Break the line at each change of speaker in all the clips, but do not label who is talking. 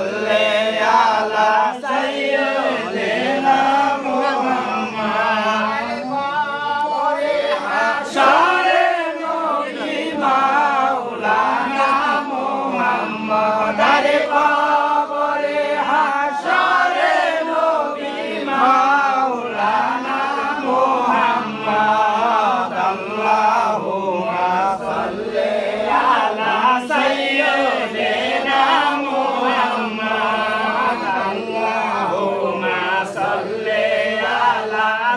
Allah.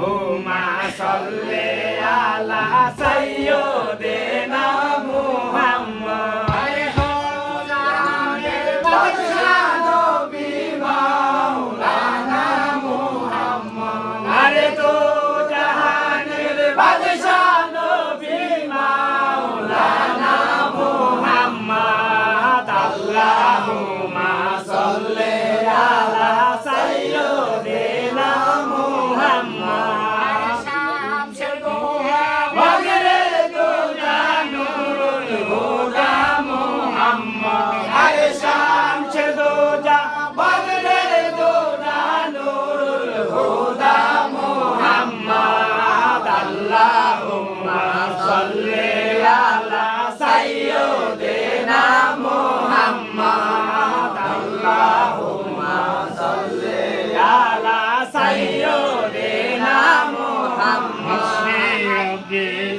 اللهم صل على سيدنا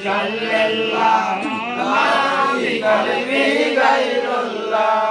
صلى الله عليه قلبي غير الله